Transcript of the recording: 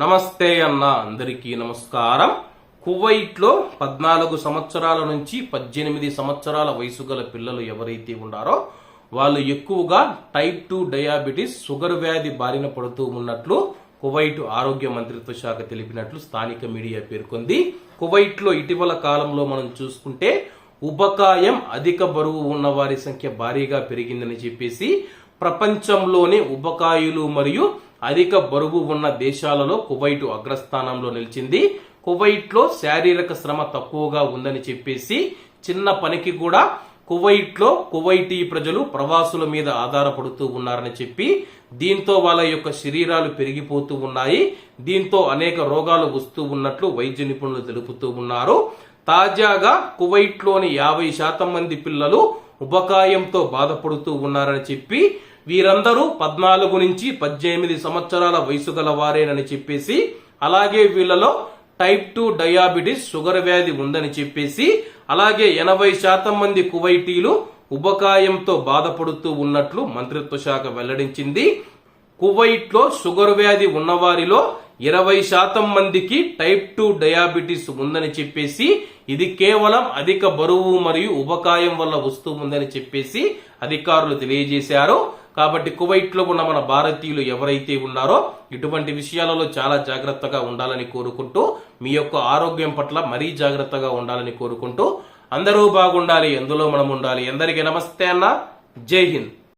నమస్తే అన్న అందరికీ నమస్కారం. కువైట్లో పద్నాలుగు సంవత్సరాల నుంచి పద్దెనిమిది సంవత్సరాల వయసు గల పిల్లలు ఎవరైతే ఉన్నారో వాళ్ళు ఎక్కువగా టైప్ టూ డయాబెటీస్ షుగర్ వ్యాధి బారిన పడుతూ ఉన్నట్లు కువైట్ ఆరోగ్య మంత్రిత్వ శాఖ తెలిపినట్లు స్థానిక మీడియా పేర్కొంది. కువైట్లో ఇటీవల కాలంలో మనం చూసుకుంటే ఉబకాయం అధిక బరువు ఉన్న వారి సంఖ్య భారీగా పెరిగిందని చెప్పేసి ప్రపంచంలోని ఉబకాయులు మరియు అధిక బరువు ఉన్న దేశాలలో కువైట్ అగ్రస్థానంలో నిలిచింది. కువైట్లో శారీరక శ్రమ తక్కువగా ఉందని చెప్పేసి చిన్న పనికి కూడా కువైట్లో కువైటీ ప్రజలు ప్రవాసుల మీద ఆధారపడుతూ ఉన్నారని చెప్పి దీంతో వాళ్ళ యొక్క శరీరాలు పెరిగిపోతూ ఉన్నాయి. దీంతో అనేక రోగాలు వస్తూ ఉన్నట్లు వైద్య నిపుణులు తెలుపుతూ ఉన్నారు. తాజాగా కువైట్లోని యాభై శాతం మంది పిల్లలు ఉబకాయంతో బాధపడుతూ ఉన్నారని చెప్పి వీరందరూ పద్నాలుగు నుంచి పద్దెనిమిది సంవత్సరాల వయసు గల వారేనని చెప్పేసి అలాగే వీళ్ళలో టైప్ టూ డయాబెటిస్ షుగర్ వ్యాధి ఉందని చెప్పేసి అలాగే ఎనభై శాతం మంది కువైటీలు ఉబకాయంతో బాధపడుతూ ఉన్నట్లు మంత్రిత్వ శాఖ వెల్లడించింది. కువైట్లో షుగర్ వ్యాధి ఉన్నవారిలో ఇరవై శాతం మందికి టైప్ టూ డయాబెటీస్ ఉందని చెప్పేసి ఇది కేవలం అధిక బరువు మరియు ఉబకాయం వల్ల వస్తూ ఉందని చెప్పేసి అధికారులు తెలియజేశారు. కాబట్టి కువైట్లో ఉన్న మన భారతీయులు ఎవరైతే ఉన్నారో ఇటువంటి విషయాలలో చాలా జాగ్రత్తగా ఉండాలని కోరుకుంటూ మీ యొక్క ఆరోగ్యం పట్ల మరీ జాగ్రత్తగా ఉండాలని కోరుకుంటూ అందరూ బాగుండాలి ఎందులో మనం ఉండాలి. ఎందరికీ నమస్తే అన్న. జై హింద్.